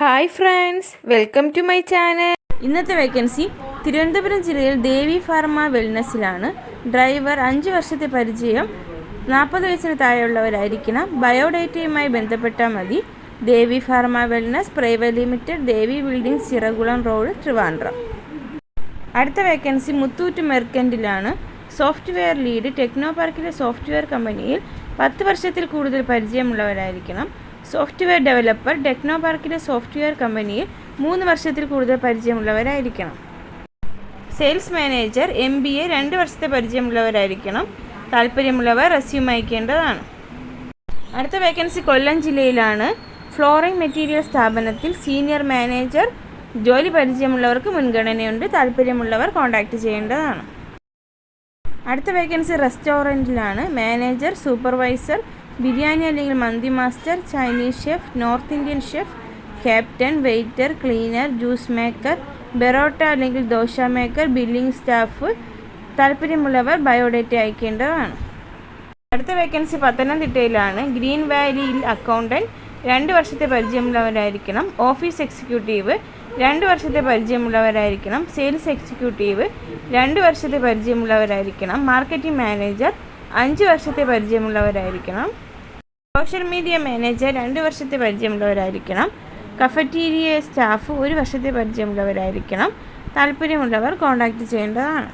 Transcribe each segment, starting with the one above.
Hi friends welcome to my channel. ഇന്നത്തെ vacancy Thiruvananthapuram ജില്ലയിൽ Devi pharma വെൽനസ്സിലാണ്. Driver അഞ്ച് വർഷത്തെ പരിചയം നാൽപ്പത് വയസ്സിന് താഴെയുള്ളവരായിരിക്കണം. ബയോഡേറ്റയുമായി ബന്ധപ്പെട്ടാൽ മതി. Devi Pharma Wellness Private Limited Devi building Chirakulam road Trivandrum. അടുത്ത വേക്കൻസി മുത്തൂറ്റ് മെർക്കന്റിലാണ് സോഫ്റ്റ്വെയർ ലീഡ് ടെക്നോ പാർക്കിലെ സോഫ്റ്റ്വെയർ കമ്പനിയിൽ പത്ത് വർഷത്തിൽ കൂടുതൽ പരിചയമുള്ളവരായിരിക്കണം. സോഫ്റ്റ്വെയർ ഡെവലപ്പർ ടെക്നോ പാർക്കിലെ സോഫ്റ്റ്വെയർ കമ്പനിയിൽ മൂന്ന് വർഷത്തിൽ കൂടുതൽ പരിചയമുള്ളവരായിരിക്കണം. Sales manager M B A രണ്ട് വർഷത്തെ പരിചയമുള്ളവരായിരിക്കണം. താല്പര്യമുള്ളവർ റെസ്യൂം അയക്കേണ്ടതാണ്. അടുത്ത വേക്കൻസി കൊല്ലം ജില്ലയിലാണ്. ഫ്ലോറിംഗ് മെറ്റീരിയൽ സ്ഥാപനത്തിൽ സീനിയർ മാനേജർ ജോലി പരിചയമുള്ളവർക്ക് മുൻഗണനയുണ്ട്. താല്പര്യമുള്ളവർ കോൺടാക്റ്റ് ചെയ്യേണ്ടതാണ്. അടുത്ത വേക്കൻസി റെസ്റ്റോറന്റിലാണ്. മാനേജർ സൂപ്പർവൈസർ ബിരിയാണി അല്ലെങ്കിൽ മന്തി master Chinese chef North Indian chef captain waiter cleaner juice maker porotta അല്ലെങ്കിൽ ദോശ മേക്കർ ബില്ലിംഗ് സ്റ്റാഫ് താല്പര്യമുള്ളവർ ബയോഡേറ്റ അയക്കേണ്ടതാണ്. അടുത്ത വേക്കൻസി പത്തനംതിട്ടയിലാണ്. ഗ്രീൻ വാലിയിൽ അക്കൗണ്ടന്റ് രണ്ട് വർഷത്തെ പരിചയമുള്ളവരായിരിക്കണം. ഓഫീസ് എക്സിക്യൂട്ടീവ് രണ്ട് വർഷത്തെ പരിചയമുള്ളവരായിരിക്കണം. സെയിൽസ് എക്സിക്യൂട്ടീവ് രണ്ട് വർഷത്തെ പരിചയമുള്ളവരായിരിക്കണം. മാർക്കറ്റിംഗ് മാനേജർ അഞ്ച് വർഷത്തെ പരിചയമുള്ളവരായിരിക്കണം. സോഷ്യൽ മീഡിയ മാനേജർ രണ്ട് വർഷത്തെ പരിചയമുള്ളവരായിരിക്കണം. കഫറ്റീരിയ സ്റ്റാഫ് ഒരു വർഷത്തെ പരിചയമുള്ളവരായിരിക്കണം. താല്പര്യമുള്ളവർ കോൺടാക്റ്റ് ചെയ്യേണ്ടതാണ്.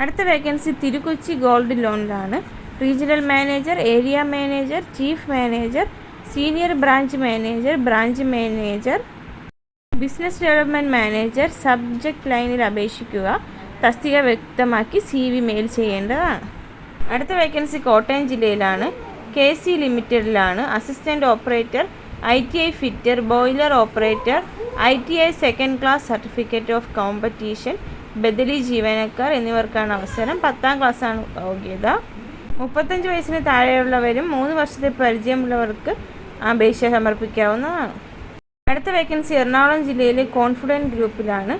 അടുത്ത vacancy Thirukochi gold ലോണിലാണ്. Regional manager area manager chief manager senior branch manager branch manager business development manager subject ലൈനിൽ അപേക്ഷിക്കുക തസ്തിക വ്യക്തമാക്കി സി വി മെയിൽ ചെയ്യേണ്ടതാണ്. അടുത്ത വേക്കൻസി കോട്ടയം ജില്ലയിലാണ്. K C ലിമിറ്റഡിലാണ് assistant operator I T I fitter boiler operator I T I second class certificate of competition ബദലി ജീവനക്കാർ എന്നിവർക്കാണ് അവസരം. പത്താം ക്ലാസ്സാണ് യോഗ്യത. മുപ്പത്തഞ്ച് വയസ്സിന് താഴെയുള്ളവരും മൂന്ന് വർഷത്തെ പരിചയമുള്ളവർക്ക് അപേക്ഷ സമർപ്പിക്കാവുന്നതാണ്. അടുത്ത വേക്കൻസി എറണാകുളം ജില്ലയിലെ കോൺഫിഡന്റ് ഗ്രൂപ്പിലാണ്.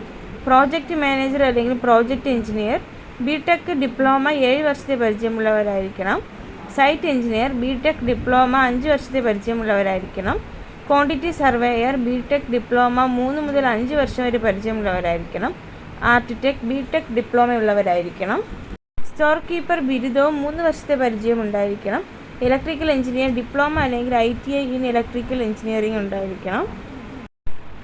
പ്രോജക്റ്റ് മാനേജർ അല്ലെങ്കിൽ പ്രോജക്റ്റ് എഞ്ചിനീയർ ബിടെക് ഡിപ്ലോമ ഏഴ് വർഷത്തെ പരിചയമുള്ളവരായിരിക്കണം. Site engineer B tech diploma അഞ്ച് വർഷത്തെ പരിചയമുള്ളവരായിരിക്കണം. Quantity surveyor B tech diploma മൂന്ന് മുതൽ അഞ്ച് വർഷം വരെ പരിചയമുള്ളവരായിരിക്കണം. ആർട്ടിടെക് ബി ടെക് ഡിപ്ലോമ ഉള്ളവരായിരിക്കണം. സ്റ്റോർ കീപ്പർ ബിരുദവും മൂന്ന് വർഷത്തെ പരിചയം ഉണ്ടായിരിക്കണം ഇലക്ട്രിക്കൽ എഞ്ചിനീയർ ഡിപ്ലോമ അല്ലെങ്കിൽ I T I in electrical engineering ഉണ്ടായിരിക്കണം.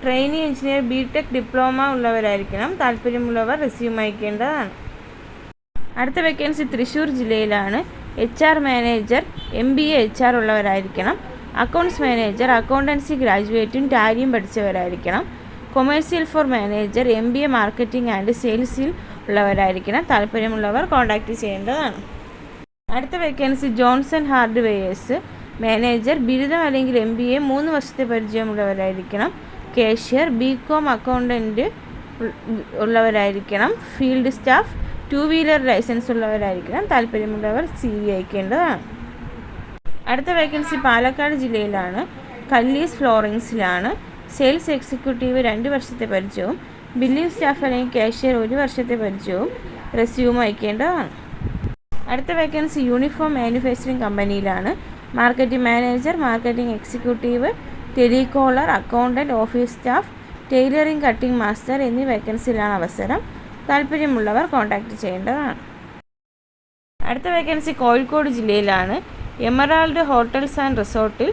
Trainee engineer B tech diploma ഉള്ളവരായിരിക്കണം. താല്പര്യമുള്ളവർ റിസ്യൂം അയക്കേണ്ടതാണ്. അടുത്ത വേക്കൻസി തൃശ്ശൂർ ജില്ലയിലാണ്. H R manager M B A H R ഉള്ളവരായിരിക്കണം. Accounts manager accountancy ഗ്രാജുവേറ്റും ടാലിയും പഠിച്ചവരായിരിക്കണം. Commercial for manager M B A marketing and സെയിൽസിൽ ഉള്ളവരായിരിക്കണം. താല്പര്യമുള്ളവർ contact ചെയ്യേണ്ടതാണ്. അടുത്ത വേക്കൻസി ജോൺസൺ ഹാർഡ്വെയേഴ്സ്. മാനേജർ ബിരുദം അല്ലെങ്കിൽ എം ബി എ മൂന്ന് വർഷത്തെ പരിചയമുള്ളവരായിരിക്കണം. Cashier B com accountant ഉള്ളവരായിരിക്കണം. Field staff two wheeler licence ഉള്ളവരായിരിക്കണം. താല്പര്യമുള്ളവർ സി വി അയക്കേണ്ടതാണ്. അടുത്ത വേക്കൻസി പാലക്കാട് ജില്ലയിലാണ്. കല്ലീസ് ഫ്ലോറിങ്സിലാണ്. സെയിൽസ് എക്സിക്യൂട്ടീവ് രണ്ട് വർഷത്തെ പരിചയവും. ബില്ലിംഗ് സ്റ്റാഫ് അല്ലെങ്കിൽ കാഷ്യർ ഒരു വർഷത്തെ പരിചയവും. റെസ്യൂം അയക്കേണ്ടതാണ്. അടുത്ത vacancy uniform manufacturing കമ്പനിയിലാണ് marketing manager marketing executive telecaller accountant office staff tailoring cutting master എന്നീ വേക്കൻസിയിലാണ് അവസരം. താല്പര്യമുള്ളവർ കോൺടാക്റ്റ് ചെയ്യേണ്ടതാണ്. അടുത്ത വേക്കൻസി കോഴിക്കോട് ജില്ലയിലാണ്. എമറാൾഡ് ഹോട്ടൽസ് ആൻഡ് റിസോർട്ടിൽ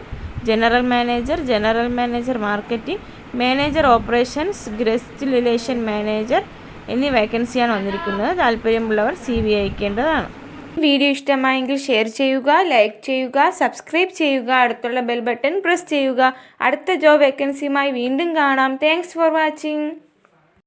general manager general manager marketing manager operations guest relation manager എന്നീ വേക്കൻസിയാണ് വന്നിരിക്കുന്നത്. താല്പര്യമുള്ളവർ സി വി അയക്കേണ്ടതാണ്. വീഡിയോ ഇഷ്ടമായെങ്കിൽ ഷെയർ ചെയ്യുക ലൈക്ക് ചെയ്യുക സബ്സ്ക്രൈബ് ചെയ്യുക അടുത്തുള്ള ബെൽ ബട്ടൺ പ്രസ് ചെയ്യുക. അടുത്ത ജോബ് വേക്കൻസിയുമായി വീണ്ടും കാണാം. Thanks for watching